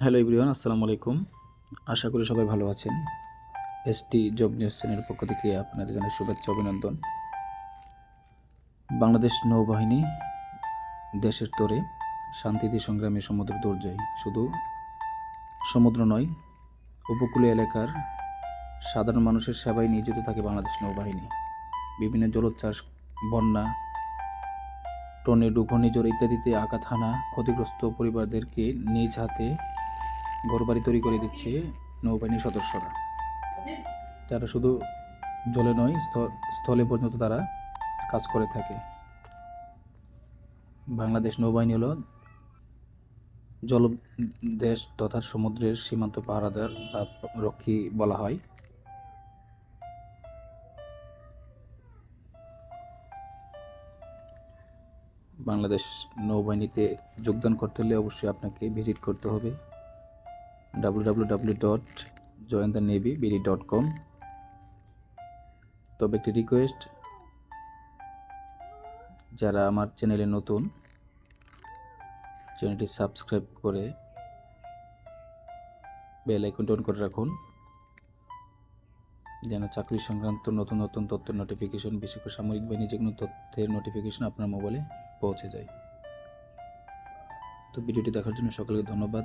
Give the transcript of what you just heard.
Hello everyone, আসসালামু আলাইকুম। আশা করি সবাই ভালো আছেন। এসটি জব নিউজ চ্যানেলের পক্ষ থেকে আপনাদের জানাই শুভেচ্ছা, অভিনন্দন। বাংলাদেশ নৌবাহিনী দেশের তরে শান্তিতে সংগ্রামে সমুদ্র দুর্জয়। শুধু সমুদ্র নয়, উপকূলীয় এলাকার সাধারণ মানুষের সেবায় নিয়োজিত থাকে বাংলাদেশ নৌবাহিনী। বিভিন্ন জলোচ্ছ্বাস, বন্যা টর্নেডো ঘূর্ণিঝড় ইত্যাদিতে আঘাত হানা ক্ষতিগ্রস্ত পরিবারদেরকে নিজ হাতে ঘরবাড়ি তৈরি করে দিচ্ছে নৌবাহিনীর সদস্যরা। তারা শুধু জলে নয়, স্থ- স্থলে পর্যন্ত তারা কাজ করে থাকে। বাংলাদেশ নৌবাহিনী হলো জল দেশ তথা সমুদ্রের সীমান্ত পাহারাদার বা রক্ষী বলা হয়। বাংলাদেশ নৌবাহিনীতে যোগদান করতে হলে অবশ্যই আপনাকে ভিজিট করতে হবে। W dot join the navy BD dot com তবে একটি রিকোয়েস্ট যারা আমার চ্যানেলে নতুন চ্যানেলটি সাবস্ক্রাইব করে বেল আইকনটি অন করে রাখুন, যেন চাকরি সংক্রান্ত নতুন নতুন তথ্য নোটিফিকেশন বিশেষ করে সামরিক বাহিনী যে কোনো তথ্যের নোটিফিকেশন আপনার মোবাইলে পৌঁছে যায়। তো ভিডিওটি দেখার জন্য সকলকে ধন্যবাদ।